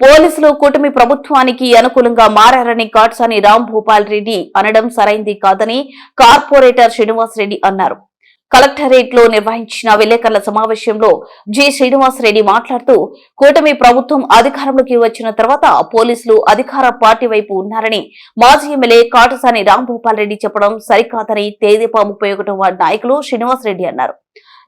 పోలీసులు కూటమి ప్రభుత్వానికి అనుకూలంగా మారారని కాట్సాని రామ్ భూపాల్ రెడ్డి అనడం సరైంది కాదని కార్పొరేటర్ శ్రీనివాస్ రెడ్డి అన్నారు. కలెక్టరేట్లో నిర్వహించిన విలేకరుల సమావేశంలో జి శ్రీనివాస్ రెడ్డి మాట్లాడుతూ కూటమి ప్రభుత్వం అధికారంలోకి వచ్చిన తర్వాత పోలీసులు అధికార పార్టీ వైపు ఉన్నారని మాజీ ఎమ్మెల్యే కాటసాని రామ్ భూపాల్ రెడ్డి చెప్పడం సరికాదని తేదీపా ముప్పై ఒకటో నాయకులు శ్రీనివాస్ రెడ్డి అన్నారు.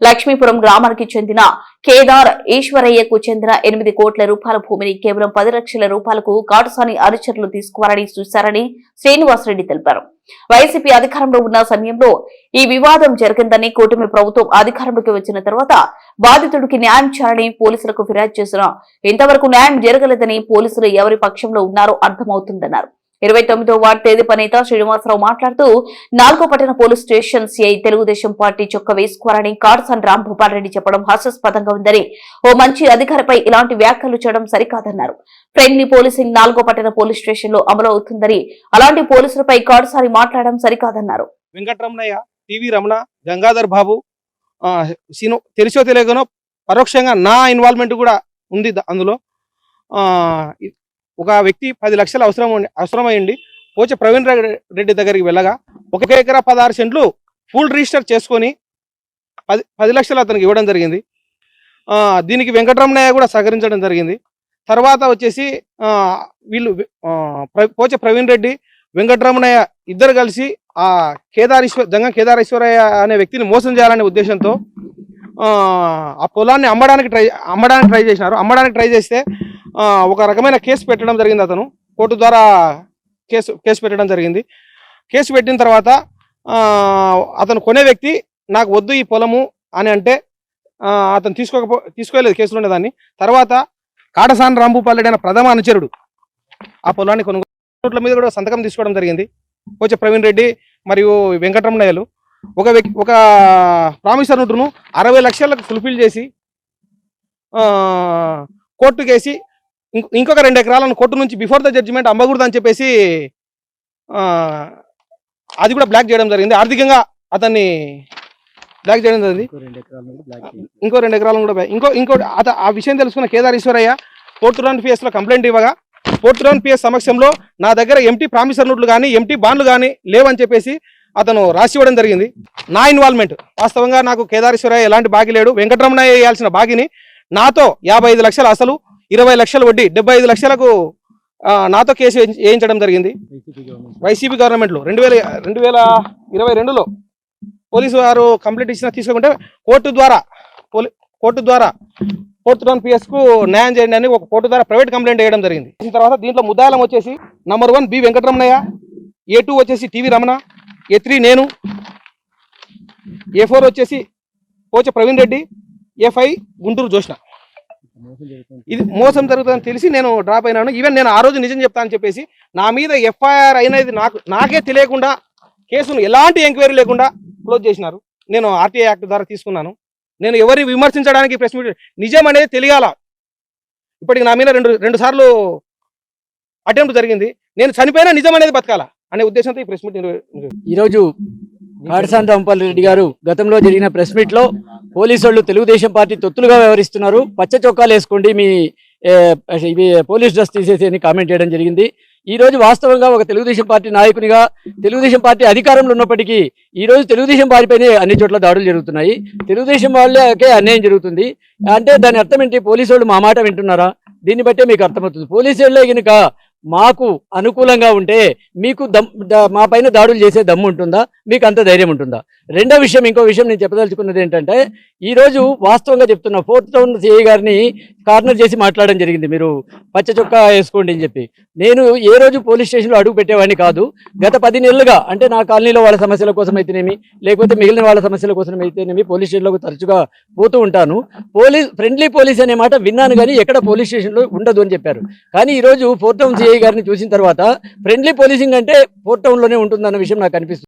లక్ష్మీపురం గ్రామానికి చెందిన కేదార్ ఈశ్వరయ్యకు చెందిన ఎనిమిది కోట్ల రూపాయల భూమిని కేవలం పది లక్షల రూపాయలకు కాటుసాని అనుచరులు తీసుకోవాలని చూశారని శ్రీనివాసరెడ్డి తెలిపారు. వైసీపీ అధికారంలో ఉన్న సమయంలో ఈ వివాదం జరిగిందని కూటమి ప్రభుత్వం అధికారంలోకి వచ్చిన తర్వాత బాధితుడికి న్యాయం చేయాలని పోలీసులకు ఫిర్యాదు చేసిన ఇంతవరకు న్యాయం జరగలేదని పోలీసులు ఎవరి పక్షంలో ఉన్నారో అర్థమవుతుందన్నారు. ఇరవై తొమ్మిదో వార్డు తెదేపా నేత శ్రీనివాసరావు మాట్లాడుతూ నాలుగో పట్టణ police station CI Telugu Desam party చొక్క వేసుకోవాలని కార్సన్ రాంభూపాల్ రెడ్డి చెప్పడం హాస్యాస్పదంగా ఉందని ఓ మంచి అధికారిపై ఇలాంటి వ్యాఖ్యలు చేయడం సరికాదన్నారు. ఫ్రెండ్లీ పోలీసింగ్ నాలుగో పట్టణ పోలీస్ స్టేషన్లో అమలు అవుతుందని అలాంటి పోలీసులపై కార్సారి మాట్లాడడం సరికాదన్నారు. వెంకటరమణయ్య టీవీ రమణ గంగాధర్ బాబు ఆ, తెలిసో తెలియకనో పరోక్షంగా నా ఇన్వాల్వ్మెంట్ కూడా ఉంది అందులో. ఆ, ఒక వ్యక్తి పది లక్షలు అవసరం అవసరమైంది పోచ ప్రవీణ్ రెడ్డి రెడ్డి దగ్గరికి వెళ్ళగా ఒక ఎకరా పదహారు సెంట్లు ఫుల్ రిజిస్టర్ చేసుకొని పది పది లక్షలు అతనికి ఇవ్వడం జరిగింది. దీనికి వెంకటరమణయ్య కూడా సహకరించడం జరిగింది. తర్వాత వచ్చేసి వీళ్ళు పోచ ప్రవీణ్ రెడ్డి వెంకటరమణయ్య ఇద్దరు కలిసి ఆ కేదారేశ్వర జంగ కేదారేశ్వరయ్య అనే వ్యక్తిని మోసం చేయాలనే ఉద్దేశంతో ఆ, పొలాన్ని అమ్మడానికి ట్రై అమ్మడానికి ట్రై చేసినారు. అమ్మడానికి ట్రై చేస్తే ఒక రకమైన కేసు పెట్టడం జరిగింది అతను. కోర్టు ద్వారా కేసు కేసు పెట్టడం జరిగింది. కేసు పెట్టిన తర్వాత అతను కొనే వ్యక్తి నాకు వద్దు ఈ పొలము అని అంటే అతను తీసుకోకపో తీసుకోలేదు కేసులో ఉండేదాన్ని తర్వాత కాటసాని రాంభూపాలెడ్డి అనే ప్రథమ అనుచరుడు ఆ పొలాన్ని కొనుగోలు మీద కూడా సంతకం తీసుకోవడం జరిగింది. కోచ ప్రవీణ్ రెడ్డి మరియు వెంకటరమణయ్యలు. ఒక వ్యక్తి ఒక ప్రామిసర్ నోటును అరవై లక్షలకు ఫుల్ఫిల్ చేసి కోర్టుకేసి వేసి ఇంకొక రెండు ఎకరాలను కోర్టు నుంచి బిఫోర్ ద జడ్జిమెంట్ అమ్మకూడదు అని చెప్పేసి అది కూడా బ్లాక్ చేయడం జరిగింది. ఆర్థికంగా అతన్ని బ్లాక్ చేయడం జరిగింది. ఇంకో రెండు ఎకరాలను కూడా ఇంకో ఇంకో అత ఆ విషయం తెలుసుకున్న కేదారేశ్వరయ్య పోర్టురాన్ పిఎస్లో కంప్లైంట్ ఇవ్వగా పోర్టురాన్ పిఎస్ సమక్షంలో నా దగ్గర ఎంటీ ప్రామిసర్ నోట్లు కానీ ఎంటీ బాండ్లు కానీ లేవని చెప్పేసి అతను రాసి ఇవ్వడం జరిగింది. నా ఇన్వాల్వ్మెంట్ వాస్తవంగా నాకు కేదారేశ్వరయ్య ఎలాంటి బాకీ లేడు. వెంకటరమణయ్య వేయాల్సిన బాకీని నాతో యాభై ఐదు లక్షలు అసలు ఇరవై లక్షల వడ్డీ డెబ్బై ఐదు లక్షలకు నాతో కేసు వేయించ- వేయించడం జరిగింది. వైసీపీ గవర్నమెంట్లో. రెండు వేల రెండు వేల ఇరవై రెండులో పోలీసు వారు కంప్లైంట్ ఇచ్చిన తీసుకోకుంటే కోర్టు ద్వారా పోలీ కోర్టు ద్వారా ఫోర్త్ టౌన్ పిఎస్కు న్యాయం చేయండి అని ఒక కోర్టు ద్వారా ప్రైవేట్ కంప్లైంట్ వేయడం జరిగింది. దీని తర్వాత దీంట్లో ముద్దాలం వచ్చేసి number one B Venkataramanaiah A two వచ్చేసి టీవీ రమణ ఏ త్రీ నేను ఏ ఫోర్ వచ్చేసి కోచ ప్రవీణ్ రెడ్డి ఏ ఫైవ్ గుంటూరు జోష్న ఇది మోసం జరుగుతుందని తెలిసి నేను డ్రాప్ అయినాను. ఈవెన్ నేను ఆ రోజు నిజం చెప్తానని చెప్పేసి నా మీద ఎఫ్ఐఆర్ అయినది నాకు నాకే తెలియకుండా కేసును ఎలాంటి ఎంక్వైరీ లేకుండా క్లోజ్ చేసినారు. నేను ఆర్టీఐ యాక్ట్ ద్వారా తీసుకున్నాను. నేను ఎవరిని విమర్శించడానికి ప్రెస్ మీట్ నిజం అనేది తెలియాల. ఇప్పటికి నా మీద రెండు రెండు సార్లు అటెంప్ట్ జరిగింది. నేను చనిపోయినా నిజం అనేది బతకాల అనే ఉద్దేశంతో ఈ ప్రెస్ మీట్ ఈరోజు రాంపల్లి రెడ్డి గారు గతంలో జరిగిన ప్రెస్ మీట్లో పోలీసు వాళ్ళు తెలుగుదేశం పార్టీ తొత్తులుగా వ్యవహరిస్తున్నారు. పచ్చ చొక్కాలు వేసుకోండి మీ ఇవి పోలీస్ డ్రెస్ తీసేసి అని కామెంట్ చేయడం జరిగింది. ఈ రోజు వాస్తవంగా ఒక తెలుగుదేశం పార్టీ నాయకునిగా తెలుగుదేశం పార్టీ అధికారంలో ఉన్నప్పటికీ ఈ రోజు తెలుగుదేశం పార్టీపైనే అన్ని చోట్ల దాడులు జరుగుతున్నాయి. తెలుగుదేశం వాళ్ళకే అన్యాయం జరుగుతుంది. అంటే దాని అర్థం ఏంటి? పోలీసు వాళ్ళు మా మాట వింటున్నారా? దీన్ని బట్టే మీకు అర్థమవుతుంది. పోలీసు వాళ్ళే కనుక మాకు అనుకూలంగా ఉంటే మీకు దమ్ మా పైన దాడులు చేసే దమ్ము ఉంటుందా? మీకు అంత ధైర్యం ఉంటుందా? రెండో విషయం ఇంకో విషయం నేను చెప్పదలుచుకున్నది ఏంటంటే ఈరోజు వాస్తవంగా చెప్తున్నా ఫోర్త్ టౌన్ సిఐ గారిని కార్నర్ చేసి మాట్లాడడం జరిగింది. మీరు పచ్చ చొక్కా వేసుకోండి అని చెప్పి. నేను ఏ రోజు పోలీస్ స్టేషన్లో అడుగు పెట్టేవాడిని కాదు. గత పది నెలలుగా అంటే నా కాలనీలో వాళ్ళ సమస్యల కోసం అయితేనేమి లేకపోతే మిగిలిన వాళ్ళ సమస్యల కోసం అయితేనేమి పోలీస్ స్టేషన్లోకి తరచుగా పోతూ ఉంటాను. పోలీస్ ఫ్రెండ్లీ పోలీస్ అనే మాట విన్నాను కానీ ఎక్కడ పోలీస్ స్టేషన్లో ఉండదు అని చెప్పారు. కానీ ఈ రోజు టౌన్ సిఐ గారిని చూసిన తర్వాత ఫ్రెండ్లీ పోలీసింగ్ అంటే ఫోర్ టౌన్లోనే ఉంటుందన్న విషయం నాకు అనిపిస్తుంది.